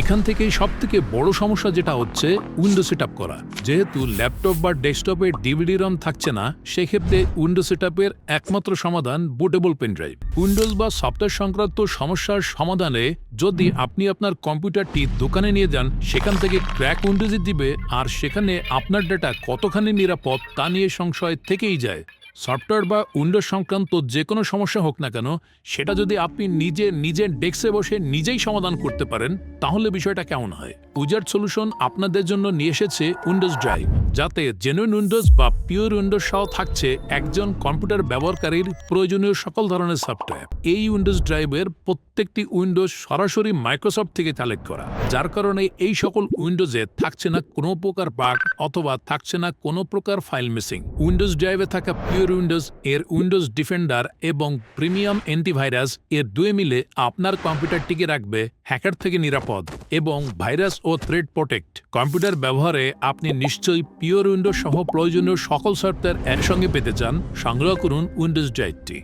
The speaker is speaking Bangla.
এখান থেকেই সব থেকে বড় সমস্যা যেটা হচ্ছে উইন্ডো সেট করা। যেহেতু ল্যাপটপ বা ডেস্কটপে ডিভিডি রম থাকছে না, সেক্ষেত্রে উইন্ডো সেট একমাত্র সমাধান বুটেবল পেন ড্রাইভ। উইন্ডোজ বা সফটওয়্যার সংক্রান্ত সমস্যার সমাধানে যদি আপনি আপনার কম্পিউটারটি দোকানে নিয়ে যান, সেখান থেকে ক্র্যাক উইন্ডোজে দিবে, আর সেখানে আপনার ডেটা কতখানি নিরাপদ তা নিয়ে সংশয় থেকেই যায়। সফটওয়্যার বা উইন্ডোজ সংক্রান্ত যে কোনো সমস্যা হোক না কেন, সেটা যদি আপনি নিজে, নিজের ডেস্কে বসে নিজেই সমাধান করতে পারেন, তাহলে বিষয়টা কেমন হয়? উজার্ড সলিউশন আপনাদের জন্য নিয়ে এসেছে উইন্ডোজ ড্রাইভ যাতে জেনুইন উইন্ডোজ বা পিওর উইন্ডোজ সহ থাকছে একজন কম্পিউটার ব্যবহারকারীর প্রয়োজনীয় সকল ধরনের সফটওয়্যার এই উইন্ডোজ ড্রাইভের প্রত্যেকটি উইন্ডোজ সরাসরি মাইক্রোসফট থেকে কালেক্ট করা, যার কারণে এই সকল উইন্ডোজে থাকছে না কোনো প্রকার বাগ অথবা থাকছে না কোনো প্রকার ফাইল মিসিং উইন্ডোজ ড্রাইভে থাকা পিওর উইন্ডোজ এর উইন্ডোজ ডিফেন্ডার এবং প্রিমিয়াম অ্যান্টিভাইরাস এর দুয়ে মিলে আপনার কম্পিউটারটিকে রাখবে হ্যাকার থেকে নিরাপদ। এবং ভাইরাস ও থ্রেড প্রোটেক্ট কম্পিউটার ব্যবহারে আপনি নিশ্চয়ই পিওর উইন্ডো সহ প্রয়োজনীয় সকল সফটওয়্যার একসঙ্গে পেতে চান। সংগ্রহ করুন উইন্ডোজ ড্রাইভটি।